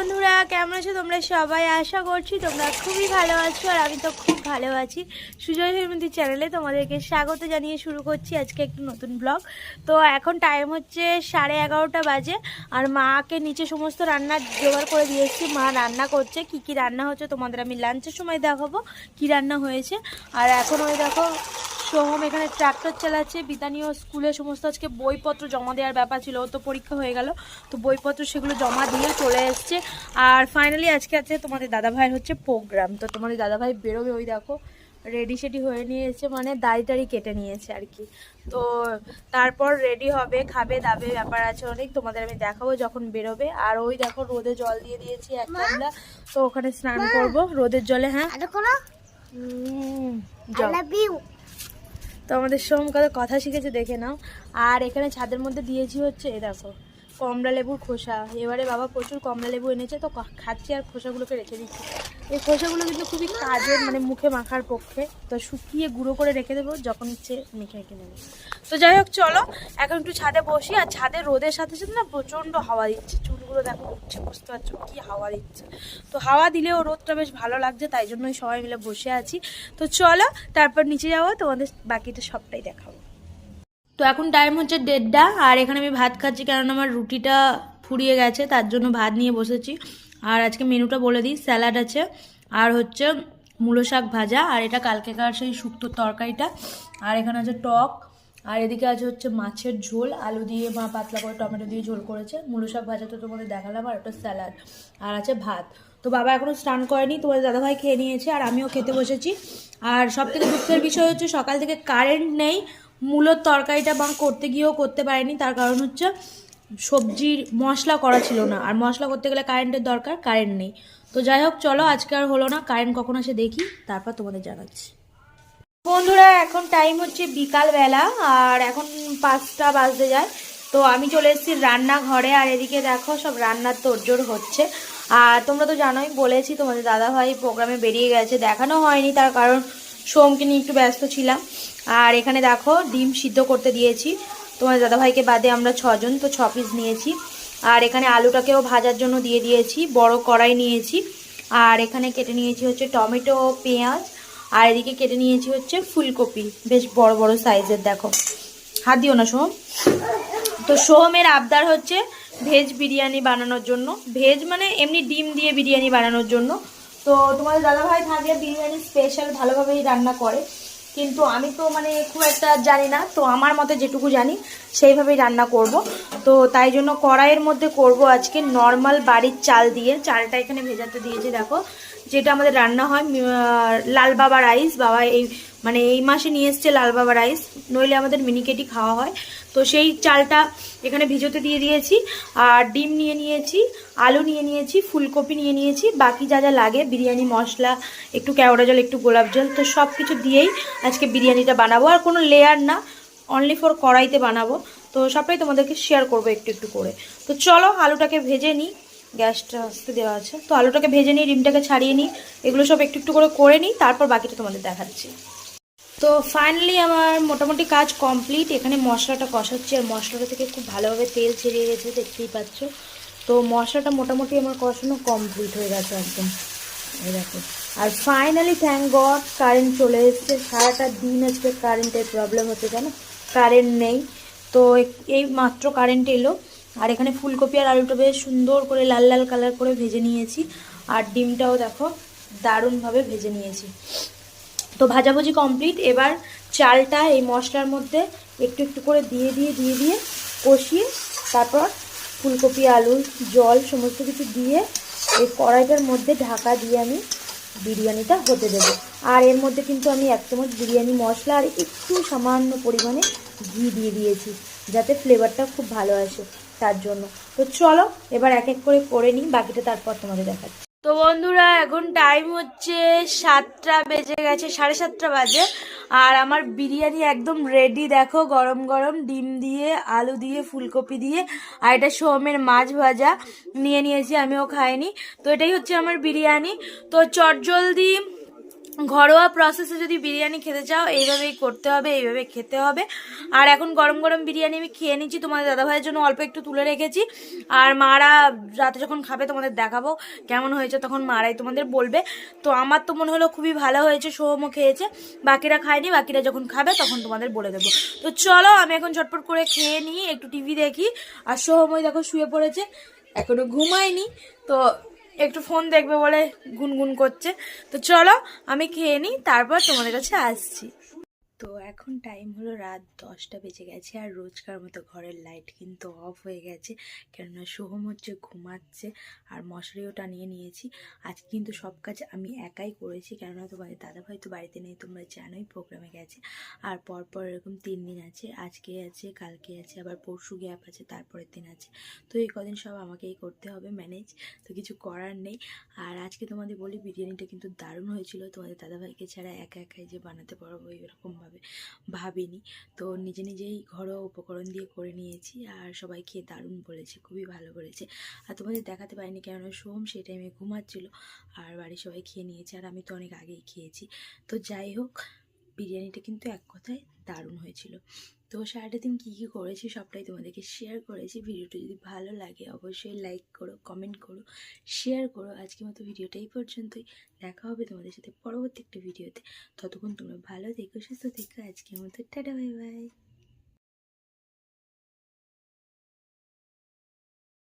বন্ধুরা, কেমন আছো তোমরা সবাই? আশা করছি তোমরা খুবই ভালো আছো আর আমি তো খুব ভালো আছি। সুজয় হেমন্তি চ্যানেলে তোমাদেরকে স্বাগত জানিয়ে শুরু করছি আজকে একটু নতুন ব্লগ তো এখন টাইম হচ্ছে সাড়ে এগারোটা বাজে আর মাকে নিচে সমস্ত রান্না জোগাড় করে দিয়েছি মা রান্না করছে, কি কি রান্না হচ্ছে তোমাদের আমি লাঞ্চের সময় দেখাবো, কি রান্না হয়েছে। আর এখন ওই দেখো সোহম এখানে ট্র্যাক্টর চালাচ্ছে। বিতানীয় স্কুলে সমস্ত আজকে বইপত্র জমা দেওয়ার ব্যাপার ছিল ও তো পরীক্ষা হয়ে গেল। তো বইপত্র সেগুলো জমা দিয়ে চলে এসছে। আর ফাইনালি আজকে আছে তোমাদের দাদাভাইয়ের হচ্ছে প্রোগ্রাম তো তোমাদের দাদাভাই বেরোবে ওই দেখো রেডি সেডি হয়ে নিয়েছে মানে দাড়ি টাড়ি কেটে নিয়েছে আর কি। তো তারপর রেডি হবে খাবে দাবে ব্যাপার আছে অনেক তোমাদের আমি দেখাবো যখন বেরোবে। আর ওই দেখো রোদে জল দিয়ে দিয়েছি এক গামলা। তো ওখানে স্নান করব রোদের জলে হ্যাঁ? তো আমাদের সোম কত কথা শিখেছে দেখে নাও। আর এখানে ছাদের মধ্যে দিয়েছি হচ্ছে, এ দেখো। কমলা লেবুর খোসা। এবারে বাবা প্রচুর কমলা লেবু এনেছে, তো খাচ্ছি আর খোসাগুলোকে রেখে দিচ্ছি। এই খোসাগুলো কিন্তু খুবই কাজের মানে মুখে মাখার পক্ষে। তো শুকিয়ে গুঁড়ো করে রেখে দেবো, যখন ইচ্ছে মেখে রেখে নেব। তো যাই হোক, চলো, এখন একটু ছাদে বসি। আর ছাদে রোদের সাথে সাথে না প্রচণ্ড হাওয়া দিচ্ছে। চুলগুলো দেখো, উঠছে, বুঝতে পারছ, কি হাওয়া দিচ্ছে। তো হাওয়া দিলেও রোদটা বেশ ভালো লাগছে, তাই জন্যই সবাই মিলে বসে আছি। তো চলো, তারপর নিচে যাব, তোমাদের বাকিটা সবটাই দেখাবো। তো এখন টাইম হচ্ছে দেড়টা, আর এখানে আমি ভাত খাচ্ছি কারণ আমার রুটিটা ফুরিয়ে গেছে, তার জন্য ভাত নিয়ে বসেছি। আর আজকে মেনুটা বলে দিই, স্যালাড আছে, আর হচ্ছে মূলো শাক ভাজা, আর এটা কালকেকার সেই শুক্তোর তরকারিটা, আর এখানে আছে টক, আর এদিকে আছে হচ্ছে মাছের ঝোল, আলু দিয়ে মা পাতলা করে টমেটো দিয়ে ঝোল করেছে। মূলো শাক ভাজা তো তোমাদের দেখালাম, আর ওটা স্যালাড, আর আছে ভাত। তো বাবা এখনও স্নান করেনি, তোমাদের দাদাভাই খেয়ে নিয়েছে, আর আমিও খেতে বসেছি। আর সব থেকে দুঃখের বিষয় হচ্ছে সকাল থেকে কারেন্ট নেই মূলোর তরকারিটা মা করতে গিয়েও করতে পারেনি, তার কারণ হচ্ছে সবজির মশলা করা ছিল না। আর মশলা করতে গেলে কারেন্টের দরকার কারেন্ট নেই। তো যাই হোক, চলো, আজকে আর হলো না। কারেন্ট কখন আসে দেখি, তারপর তোমাদের জানাচ্ছি। বন্ধুরা, এখন টাইম হচ্ছে বিকাল বেলা আর এখন পাঁচটা বাজতে যায়। তো আমি চলে এসেছি রান্নাঘরে, আর এদিকে দেখো সব রান্নার তোড়জোড় হচ্ছে। আর তোমরা তো জানোই, বলেছি তোমাদের দাদাভাই প্রোগ্রামে বেরিয়ে গেছে, দেখানো হয়নি, তার কারণ সোমকে নিয়ে একটু ব্যস্ত ছিলাম। আর এখানে দেখো ডিম সিদ্ধ করতে দিয়েছি। তোমাদের দাদাভাইকে বাদে আমরা ছজন, তো ছ পিস নিয়েছি। আর এখানে আলুটাকেও ভাজার জন্য দিয়ে দিয়েছি, বড় কড়াই নিয়েছি। আর এখানে কেটে নিয়েছি হচ্ছে টমেটো, পেঁয়াজ। আর এদিকে কেটে নিয়েছি হচ্ছে ফুলকপি। বেশ বড় বড় সাইজের, দেখো। হাত দিও না, সোহম। তো সোহমের আবদার হচ্ছে ভেজ বিরিয়ানি বানানোর জন্য। ভেজ মানে এমনি ডিম দিয়ে বিরিয়ানি বানানোর জন্য। তো তোমাদের দাদাভাই থাকে বিরিয়ানি স্পেশাল ভালোভাবেই রান্না করে। কিন্তু আমি তো মানে খুব একটা জানি না, তো আমার মতে যেটুকু জানি সেইভাবেই রান্না করব। তো তাই জন্য কড়াইয়ের মধ্যে করব আজকে নর্মাল বাড়ির চাল দিয়ে। চালটা এখানে ভেজাতে দিয়েছে, দেখো। যেটা আমাদের রান্না হয় লাল বাবা রাইস বাবা এই মানে এই মাসে নিয়ে এসছে লাল বাবা রাইস নইলে আমাদের মিনিকেটই খাওয়া হয়। তো সেই চালটা এখানে ভিজোতে দিয়ে দিয়েছি, আর ডিম নিয়ে নিয়েছি, আলু নিয়ে নিয়েছি, ফুলকপি নিয়ে নিয়েছি, বাকি যা যা লাগে, বিরিয়ানি, মশলা, একটু কেওড়া জল, একটু গোলাপ জল, তো সব কিছু দিয়েই আজকে বিরিয়ানিটা বানাবো। আর কোনো লেয়ার না অনলি ফর কড়াইতে বানাবো। তো সবটাই তোমাদেরকে শেয়ার করব একটু একটু করে। তো চলো আলুটাকে ভেজে নিই গ্যাসটা আসতে দেওয়া আছে। তো আলুটাকে ভেজে নিই ডিমটাকে ছাড়িয়ে নিই এগুলো সব একটু একটু করে করে নিই তারপর বাকিটা তোমাদের দেখাচ্ছি। তো ফাইনালি আমার মোটামুটি কাজ কমপ্লিট এখানে মশলাটা কষাচ্ছি আর মশলাটা থেকে খুব ভালোভাবে তেল ছেড়িয়ে গেছে, দেখতেই পাচ্ছ। তো মশলাটা মোটামুটি আমার কষানো কমপ্লিট হয়ে গেছে একদম। এই দেখো। আর ফাইনালি থ্যাংক গড কারেন্ট চলে এসছে। সারাটা দিন আজকে কারেন্টের প্রবলেম হচ্ছে, জানো? কারেন্ট নেই। তো এই মাত্র কারেন্ট এলো। আর এখানে ফুলকপি আর আলুটা বেশ সুন্দর করে লাল লাল কালার করে ভেজে নিয়েছি। আর ডিমটাও দেখো দারুণভাবে ভেজে নিয়েছি। তো ভাজাভুজি কমপ্লিট এবার চালটা এই মশলার মধ্যে একটু একটু করে দিয়ে দিয়ে দিয়ে দিয়ে কষিয়ে তারপর ফুলকপি, আলু, জল সমস্ত কিছু দিয়ে এই কড়াইটার মধ্যে ঢাকা দিয়ে আমি বিরিয়ানিটা হতে দেবো। আর এর মধ্যে কিন্তু আমি এক চামচ বিরিয়ানি মশলা আর একটু সামান্য পরিমাণে ঘি দিয়ে দিয়েছি যাতে ফ্লেভারটা খুব ভালো আসে তার জন্য। তো চলো এবার এক এক করে করে নিই, বাকিটা তারপর তোমাদের দেখাচ্ছি। তো বন্ধুরা, এখন টাইম হচ্ছে সাতটা বেজে গেছে, সাড়ে সাতটা বাজে। আর আমার বিরিয়ানি একদম রেডি দেখো, গরম গরম ডিম দিয়ে, আলু দিয়ে, ফুলকপি দিয়ে, আর এটা সোমের মাছ ভাজা নিয়ে নিয়েছি, আমিও খাইনি। তো এটাই হচ্ছে আমার বিরিয়ানি। তো চটজলদি ঘরোয়া প্রসেসে যদি বিরিয়ানি খেতে চাও, এইভাবেই করতে হবে, এইভাবে খেতে হবে। আর এখন গরম গরম বিরিয়ানি আমি খেয়ে নিচ্ছি, তোমাদের দাদাভাইয়ের জন্য অল্প একটু তুলে রেখেছি। আর মারা রাতে যখন খাবে, তোমাদের দেখাবো কেমন হয়েছে, তখন মারাই তোমাদের বলবে। তো আমার তো মনে হলো খুবই ভালো হয়েছে সোহমও খেয়েছে, বাকিরা খায়নি, বাকিরা যখন খাবে তখন তোমাদের বলে দেবো। তো চলো, আমি এখন ঝটপট করে খেয়ে নিই, একটু টিভি দেখি। আর সোহমই দেখো শুয়ে পড়েছে, এখনও ঘুমায়নি। তো একটু ফোন দেখবে বলে গুনগুন করছে। তো চলো, আমি খেয়ে নিই, তারপর তোমাদের কাছে আসছি। তো এখন টাইম হলো রাত দশটা বেজে গেছে আর রোজকার মতো ঘরের লাইট কিন্তু অফ হয়ে গেছে। কেননা সোহম হচ্ছে ঘুমাচ্ছে আর মশারিও টানিয়ে নিয়েছি। আজকে কিন্তু সব কাজ আমি একাই করেছি, কেননা তোমাদের দাদাভাই তো বাড়িতে নেই, তোমরা জানোই প্রোগ্রামে গেছে। আর পরপর এরকম তিন দিন আছে, আজকে আছে, কালকে আছে, আবার পরশু গ্যাপ আছে, তারপরের দিন আছে। তো এই কদিন সব আমাকেই করতে হবে ম্যানেজ তো কিছু করার নেই। আর আজকে তোমাদের বলি, বিরিয়ানিটা কিন্তু দারুণ হয়েছিল। তোমাদের দাদাভাইকে ছাড়া একা একাই যে বানাতে পারব এরকমভাবে ভাবিনি। তো নিজে নিজেই ঘরোয়া উপকরণ দিয়ে করে নিয়েছি আর সবাই খেয়ে দারুণ বলেছে, খুবই ভালো বলেছে। আর তোমাদের দেখাতে পারিনি কেন সোম সেই টাইমে ঘুমাচ্ছিল আর বাড়ির সবাই খেয়ে নিয়েছে আর আমি তো অনেক আগেই খেয়েছি। তো যাই হোক, বিরিয়ানিটা কিন্তু এক কথায় দারুণ হয়েছিল। তো সারাটা দিন কী কী করেছি সবটাই তোমাদেরকে শেয়ার করেছি। ভিডিওটা যদি ভালো লাগে অবশ্যই লাইক করো কমেন্ট করো শেয়ার করো। আজকের মতো ভিডিওটা এই পর্যন্তই। দেখা হবে তোমাদের সাথে পরবর্তী একটা ভিডিওতে। ততক্ষণ তোমরা ভালো থেকো, সুস্থ থেকো। আজকের মতো টাটা বাই বাই